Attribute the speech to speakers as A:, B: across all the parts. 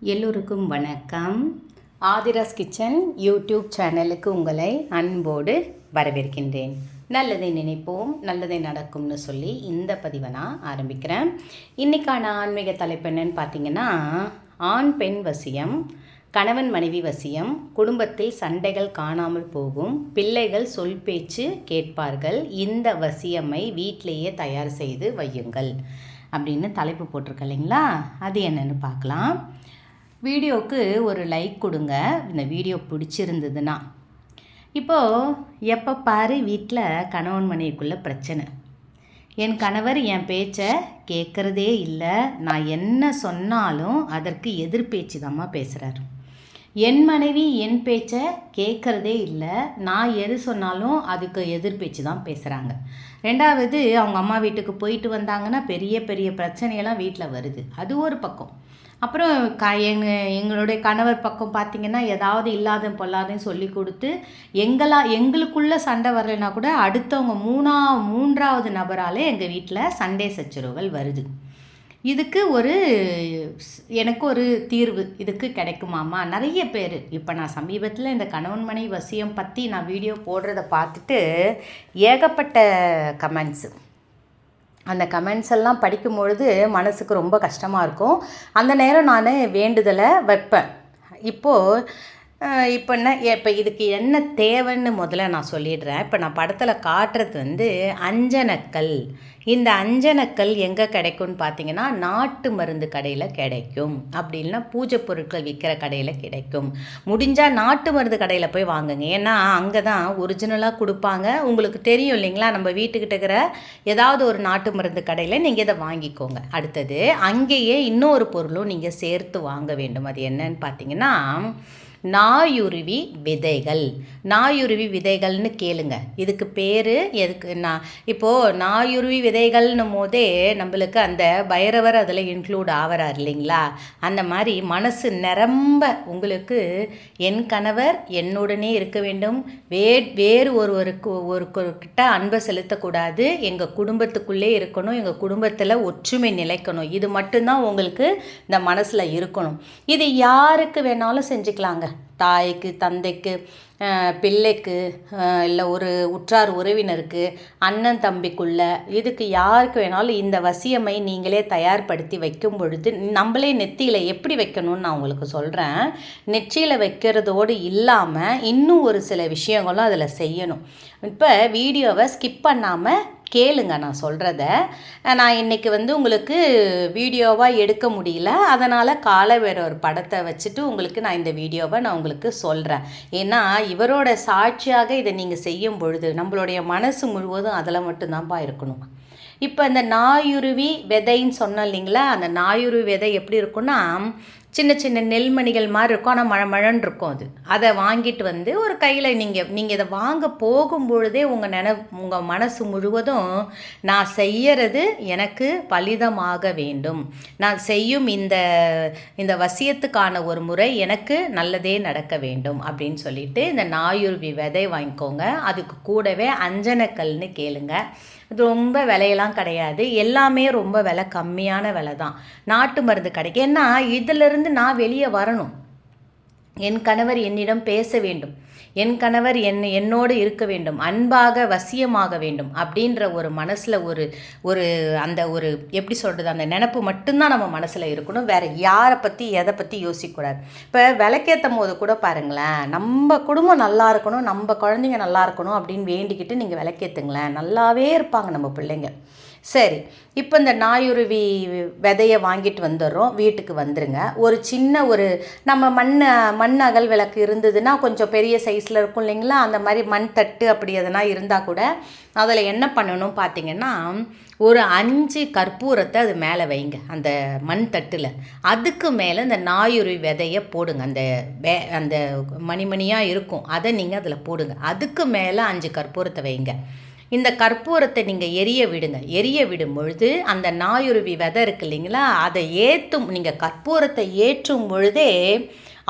A: எல்லோருக்கும் வணக்கம். Aadhira's kitchen YouTube சேனலுக்கு உங்களை அன்போடு வரவேற்கின்றேன். நல்லதை நினைப்போம் நல்லதை நடக்கும்னு சொல்லி இந்த பதிவை நான் ஆரம்பிக்கிறேன். இன்றைக்கான ஆன்மீக தலைப்பு என்னன்னு பார்த்தீங்கன்னா ஆண் பெண் வசியம் கணவன் மனைவி வசியம் குடும்பத்தில் சண்டைகள் காணாமல் போகும் பிள்ளைகள் சொல் பேச்சு கேட்பார்கள் இந்த வசியமை வீட்டிலேயே தயார் செய்து வையுங்கள் அப்படின்னு தலைப்பு போட்டிருக்க இல்லைங்களா? அது என்னென்னு பார்க்கலாம். வீடியோவுக்கு ஒரு லைக் கொடுங்க. இந்த வீடியோ பிடிச்சிருந்ததுன்னா. இப்போது எப்போ பாரு வீட்டில் கணவன் மனைவிக்குள்ள பிரச்சனை. என் கணவர் என் பேச்சை கேட்குறதே இல்லை. நான் என்ன சொன்னாலும் அதற்கு எதிர்பேச்சு தாம்மா பேசுகிறாரு என் மனைவி என் பேச்சை கேட்குறதே இல்லை. நான் எது சொன்னாலும் அதுக்கு எதிர்பேச்சு தான் பேசுகிறாங்க ரெண்டாவது அவங்க அம்மா வீட்டுக்கு போயிட்டு வந்தாங்கன்னா பெரிய பெரிய பிரச்சனையெல்லாம் வீட்டில் வருது. அது ஒரு பக்கம். அப்புறம் க எங்கள் எங்களுடைய கணவர் பக்கம் பார்த்திங்கன்னா ஏதாவது இல்லாத பொல்லாதையும் சொல்லி கொடுத்து எங்களா எங்களுக்குள்ளே சண்டை வரலைன்னா கூட அடுத்தவங்க மூணா மூன்றாவது நபராலே எங்கள் வீட்டில் சண்டை சச்சரவுகள் வருது. இதுக்கு ஒரு எனக்கு ஒரு தீர்வு இதுக்கு கிடைக்குமாம்மா நிறைய பேர் இப்போ நான் சமீபத்தில் இந்த கணவன் மனை வசியம் பற்றி நான் வீடியோ போடுறத பார்த்துட்டு ஏகப்பட்ட கமெண்ட்ஸு அந்த கமெண்ட்ஸ் எல்லாம் படிக்கும் பொழுது மனசுக்கு ரொம்ப கஷ்டமாக இருக்கும். அந்த நேரம் நான் வேண்டுதலை வைப்பேன். இப்போது இப்போ என்ன இப்போ இதுக்கு என்ன தேவைன்னு முதல்ல நான் சொல்லிடுறேன். இப்போ நான் படத்தில் காட்டுறது வந்து அஞ்சனக்கல். இந்த அஞ்சனக்கல் எங்கே கிடைக்கும்னு பார்த்தீங்கன்னா நாட்டு மருந்து கடையில் கிடைக்கும். அப்படின்னா பூஜை பொருட்கள் விற்கிற கடையில் கிடைக்கும். முடிஞ்சால் நாட்டு மருந்து கடையில் போய் வாங்குங்க. ஏன்னா அங்கே தான் ஒரிஜினலாக கொடுப்பாங்க. உங்களுக்கு தெரியும் இல்லைங்களா நம்ம வீட்டுக்கிட்ட இருக்கிற ஏதாவது ஒரு நாட்டு மருந்து கடையில் நீங்கள் இதை வாங்கிக்கோங்க. அடுத்தது அங்கேயே இன்னொரு பொருளும் நீங்கள் சேர்த்து வாங்க வேண்டும். அது என்னன்னு பார்த்தீங்கன்னா நாயுருவி விதைகள். நாயுருவி விதைகள்னு கேளுங்க. இதுக்கு பேர் எதுக்கு? நான் இப்போது நாயுருவி விதைகள்னும் போதே நம்மளுக்கு அந்த பைரவர் அதில் இன்க்ளூட் ஆகிறார் இல்லைங்களா? அந்த மாதிரி மனசு நிரம்ப உங்களுக்கு என் கணவர் என்னுடனே இருக்க வேண்டும். வே வேறு ஒருவருக்கு ஒரு கிட்ட அன்பை செலுத்தக்கூடாது. எங்கள் குடும்பத்துக்குள்ளே இருக்கணும். எங்கள் குடும்பத்தில் ஒற்றுமை நிலைக்கணும். இது மட்டும்தான் உங்களுக்கு இந்த மனசில் இருக்கணும். இது யாருக்கு வேணாலும் செஞ்சுக்கலாங்க. தாய்க்கு தந்தைக்கு பிள்ளைக்கு இல்லை ஒரு உற்றார் உறவினருக்கு அண்ணன் தம்பிக்குள்ள இதுக்கு யாருக்கு வேணாலும் இந்த வசியமை நீங்களே தயார்படுத்தி வைக்கும் பொழுது நம்மளே நெத்தியில் எப்படி வைக்கணும்னு நான் உங்களுக்கு சொல்கிறேன் நெற்றியில் வைக்கிறதோடு இல்லாமல் இன்னும் ஒரு சில விஷயங்களும் அதில் செய்யணும். இப்போ வீடியோவை ஸ்கிப் பண்ணாமல் கேளுங்க நான் சொல்கிறத நான் இன்றைக்கி வந்து உங்களுக்கு வீடியோவாக எடுக்க முடியல. அதனால் காலை வேற ஒரு படத்தை வச்சுட்டு உங்களுக்கு நான் இந்த வீடியோவை நான் உங்களுக்கு சொல்கிறேன் ஏன்னா இவரோட சாட்சியாக இதை நீங்கள் செய்யும் பொழுது நம்மளுடைய மனசு முழுவதும் அதில் மட்டும்தான்ப்பா இருக்கணும். இப்போ இந்த நாயுருவி விதைன்னு சொன்னோம் இல்லைங்களா? அந்த நாயுருவி விதை எப்படி இருக்குன்னா சின்ன சின்ன நெல்மணிகள் மாதிரி இருக்கும். ஆனால் மழை மழன்னு இருக்கும் அது. அதை வாங்கிட்டு வந்து ஒரு கையில் நீங்கள் நீங்கள் இதை வாங்க போகும்பொழுதே உங்கள் நினை உங்கள் மனசு முழுவதும் நான் செய்யறது எனக்கு பலிதமாக வேண்டும். நான் செய்யும் இந்த இந்த வசியத்துக்கான ஒரு முறை எனக்கு நல்லதே நடக்க வேண்டும் அப்படின்னு சொல்லிட்டு இந்த நாயுருவி விதை வாங்கிக்கோங்க. அதுக்கு கூடவே அஞ்சனக்கல்னு கேளுங்க. ரொம்ப விலையெல்லாம் கிடையாது. எல்லாமே ரொம்ப விலை கம்மியான விலை தான். நாட்டு மருந்து கிடைக்கும் ஏன்னா இதிலிருந்து நான் வெளியே வரணும். என் கணவர் என்னிடம் பேச வேண்டும். என் கணவர் என் என்னோடு இருக்க வேண்டும் அன்பாக வசியமாக வேண்டும் அப்படின்ற ஒரு மனசில் ஒரு ஒரு அந்த ஒரு எப்படி சொல்கிறது அந்த நினப்பு மட்டும்தான் நம்ம மனசில் இருக்கணும். வேறு யாரை பற்றி எதை பற்றி யோசிக்கக்கூடாது. இப்போ விளக்கேற்றும் போது கூட பாருங்களேன் நம்ம குடும்பம் நல்லா இருக்கணும் நம்ம குழந்தைங்க நல்லா இருக்கணும் அப்படின்னு வேண்டிக்கிட்டு நீங்கள் விளக்கேற்றுங்களேன் நல்லாவே இருப்பாங்க நம்ம பிள்ளைங்க. சரி இப்போ இந்த நாயுருவி விதையை வாங்கிட்டு வந்துடுறோம். வீட்டுக்கு வந்துருங்க. ஒரு சின்ன ஒரு நம்ம மண் மண் அகல் விளக்கு இருந்ததுன்னா கொஞ்சம் பெரிய சைஸில் இருக்கும் இல்லைங்களா? அந்த மாதிரி மண் தட்டு அப்படி எதனா இருந்தால் கூட அதில் என்ன பண்ணணும் பார்த்தீங்கன்னா ஒரு அஞ்சு கற்பூரத்தை அது மேலே வைங்க அந்த மண் தட்டில். அதுக்கு மேலே இந்த நாயுருவி விதையை போடுங்க. அந்த வே அந்த மணிமணியாக இருக்கும். அதை நீங்கள் அதில் போடுங்க. அதுக்கு மேலே அஞ்சு கற்பூரத்தை வைங்க. இந்த கற்பூரத்தை நீங்கள் எரிய விடுங்க. எரிய விடும் பொழுது அந்த நாயுருவி விதை இருக்கு இல்லைங்களா? அதை ஏற்றும் நீங்கள் கற்பூரத்தை ஏற்றும் பொழுதே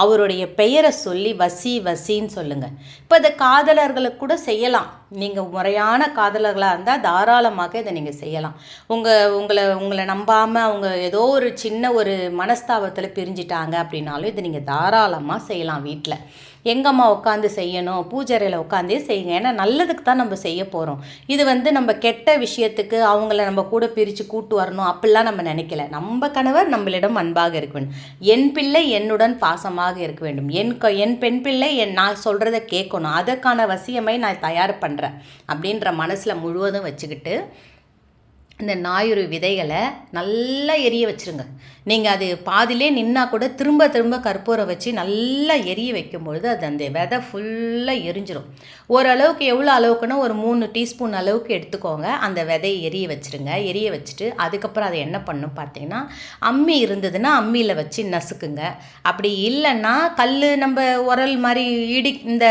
A: அவருடைய பெயரை சொல்லி வசி வசின்னு சொல்லுங்கள் இப்போ இதை காதலர்களுக்கு கூட செய்யலாம். நீங்கள் முறையான காதலர்களாக இருந்தால் தாராளமாக இதை நீங்கள் செய்யலாம். உங்கள் உங்களை உங்களை நம்பாமல் அவங்க ஏதோ ஒரு சின்ன ஒரு மனஸ்தாபத்தில் பிரிஞ்சிட்டாங்க அப்படின்னாலும் இதை நீங்கள் தாராளமாக செய்யலாம் வீட்டில் எங்கம்மா உட்காந்து செய்யணும் பூஜரையில் உட்காந்தே செய்யுங்க. ஏன்னா நல்லதுக்கு தான் நம்ம செய்ய போகிறோம் இது வந்து நம்ம கெட்ட விஷயத்துக்கு அவங்கள நம்ம கூட பிரித்து கூட்டு வரணும் அப்படிலாம் நம்ம நினைக்கல. நம்ம கணவர் நம்மளிடம் அன்பாக இருக்கணும். என் பிள்ளை என்னுடன் பாசமாக இருக்க வேண்டும். என் க என் பெண் பிள்ளை என் நான் சொல்கிறத கேட்கணும். அதற்கான வசியமை நான் தயார் பண்ணுறேன் அப்படின்ற மனசில் முழுவதும் வச்சுக்கிட்டு இந்த ஞாயிறு விதைகளை நல்லா எரிய வச்சுருங்க. நீங்கள் அது பாதிலே நின்னா கூட திரும்ப திரும்ப கற்பூரம் வச்சு நல்லா எரிய வைக்கும் பொழுது அது அந்த விதை ஃபுல்லாக எரிஞ்சிரும். ஓரளவுக்கு எவ்வளோ அளவுக்குன்னா ஒரு மூணு டீஸ்பூன் அளவுக்கு எடுத்துக்கோங்க. அந்த விதையை எரிய வச்சுருங்க. எரிய வச்சுட்டு அதுக்கப்புறம் அதை என்ன பண்ணும் பார்த்தீங்கன்னா அம்மி இருந்ததுன்னா அம்மியில் வச்சு நசுக்குங்க. அப்படி இல்லைன்னா கல் நம்ம உரல் மாதிரி இடி இந்த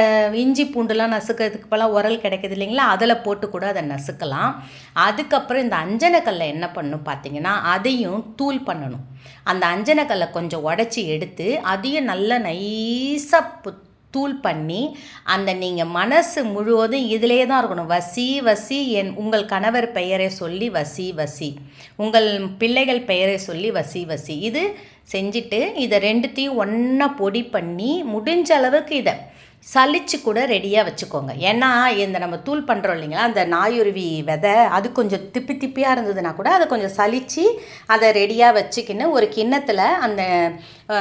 A: இஞ்சி பூண்டுலாம் நசுக்கிறதுக்கு இப்போலாம் உரல் கிடைக்கிது இல்லைங்களா? அதில் போட்டு கூட அதை நசுக்கலாம். அதுக்கப்புறம் இந்த அஞ்சனக்கல்லை என்ன பண்ணணும் பார்த்தீங்கன்னா அதையும் தூள் பண்ணணும். அந்த அஞ்சனக்கல்லை கொஞ்சம் உடச்சி எடுத்து அதையும் நல்லா நைஸாக தூள் பண்ணி அந்த நீங்கள் மனசு முழுவதும் இதிலே தான் இருக்கணும். வசி வசி என் உங்கள் கணவர் பெயரை சொல்லி வசி வசி. உங்கள் பிள்ளைகள் பெயரை சொல்லி வசி வசி. இது செஞ்சுட்டு இதை ரெண்டுத்தையும் ஒன்றா பொடி பண்ணி முடிஞ்ச அளவுக்கு இதை சலிச்சு கூட ரெடியாக வச்சுக்கோங்க. ஏன்னா இந்த நம்ம தூள் பண்ணுறோம் இல்லைங்களா அந்த நாயுருவி விதை அது கொஞ்சம் திப்பி திப்பியாக இருந்ததுன்னா கூட அதை கொஞ்சம் சலித்து அதை ரெடியாக வச்சுக்கின்னு ஒரு கிண்ணத்தில் அந்த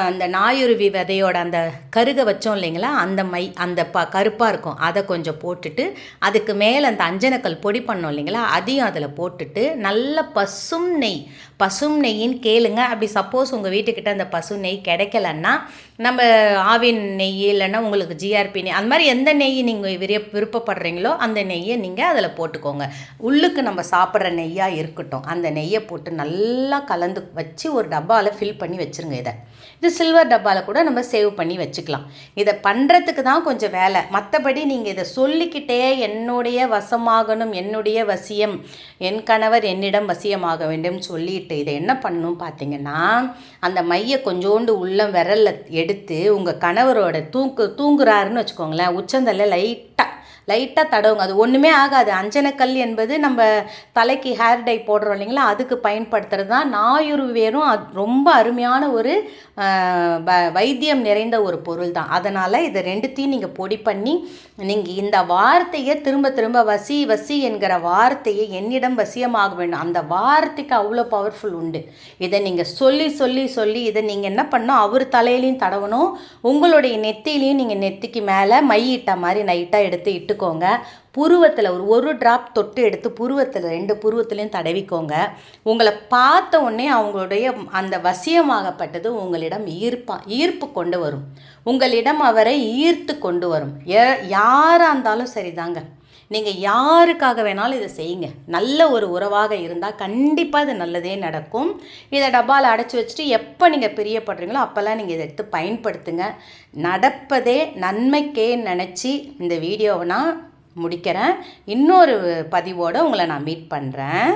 A: அந்த நாயுருவி விதையோட அந்த கருகை வச்சோம் இல்லைங்களா அந்த மை அந்த ப கருப்பாக இருக்கும். அதை கொஞ்சம் போட்டுட்டு அதுக்கு மேலே அந்த அஞ்சனக்கல் பொடி பண்ணோம் இல்லைங்களா அதையும் அதில் போட்டுட்டு நல்ல பசும் நெய் பசும் நெய்யின்னு கேளுங்க. அப்படி சப்போஸ் உங்கள் வீட்டுக்கிட்ட அந்த பசு நெய் கிடைக்கலன்னா நம்ம ஆவின் நெய் இல்லைன்னா உங்களுக்கு ஜிஆர்பி நெய் அந்த மாதிரி எந்த நெய் நீங்கள் விரிய விருப்பப்படுறீங்களோ அந்த நெய்யை நீங்கள் அதில் போட்டுக்கோங்க. உள்ளுக்கு நம்ம சாப்பிட்ற நெய்யாக இருக்கட்டும் அந்த நெய்யை போட்டு நல்லா கலந்து வச்சு ஒரு டப்பாவில் ஃபில் பண்ணி வச்சுருங்க இதை. இது சில்வர் டப்பாவில் கூட நம்ம சேவ் பண்ணி வச்சுக்கலாம். இதை பண்ணுறதுக்கு தான் கொஞ்சம் வேலை. மற்றபடி நீங்கள் இதை சொல்லிக்கிட்டே என்னுடைய வசமாகணும் என்னுடைய வசியம் என் கணவர் என்னிடம் வசியமாக வேண்டும் சொல்லிட்டு இதை என்ன பண்ணணும் பார்த்தீங்கன்னா அந்த மையை கொஞ்சோண்டு உள்ள விரலில் எடுத்து உங்கள் கணவரோட தூக்கு தூங்குறாருன்னு வச்சுக்கோங்களேன். உச்சந்தல்ல லைட்டாக லைட்டாக தடவுங்க. அது ஒன்றுமே ஆகாது. அஞ்சனக்கல் என்பது நம்ம தலைக்கு ஹேர் டை போடுறோம் இல்லைங்களா? அதுக்கு பயன்படுத்துகிறது தான் நாயுருவேரும் அது ரொம்ப அருமையான ஒரு வைத்தியம் நிறைந்த ஒரு பொருள் தான் அதனால் இதை ரெண்டுத்தையும் நீங்கள் பொடி பண்ணி நீங்கள் இந்த வார்த்தையை திரும்ப திரும்ப வசி வசி என்கிற வார்த்தையை என்னிடம் வசியமாக வேண்டும். அந்த வார்த்தைக்கு அவ்வளோ பவர்ஃபுல் உண்டு. இதை நீங்கள் சொல்லி சொல்லி சொல்லி இதை நீங்கள் என்ன பண்ணணும்? அவர் தலையிலையும் தடவணும். உங்களுடைய நெத்திலையும் நீங்கள் நெத்திக்கு மேலே மையிட்ட மாதிரி நைட்டாக எடுத்து இட்டு எடுத்துக்கோங்க. புருவத்தில் ஒரு ஒரு ட்ராப் தொட்டு எடுத்து புருவத்தில் ரெண்டு புருவத்துலேயும் தடவிக்கோங்க. உங்களை பார்த்த உடனே அவங்களுடைய அந்த வசியமாகப்பட்டது உங்களிடம் ஈர்ப்பா ஈர்ப்பு கொண்டு வரும். உங்களிடம் அவரை ஈர்த்து கொண்டு வரும். யாராக இருந்தாலும் சரிதாங்க. நீங்கள் யாருக்காக வேணாலும் இதை செய்யுங்க. நல்ல ஒரு உறவாக இருந்தால் கண்டிப்பாக இது நல்லதே நடக்கும். இதை டப்பாவில் அடைச்சி வச்சுட்டு எப்போ நீங்கள் பிரியப்படுறீங்களோ அப்போல்லாம் நீங்கள் இதை எடுத்து பயன்படுத்துங்க. நடப்பதே நன்மைக்கே நினச்சி இந்த வீடியோவை நான் முடிக்கிறேன். இன்னொரு பதிவோடு உங்களை நான் மீட் பண்ணுறேன்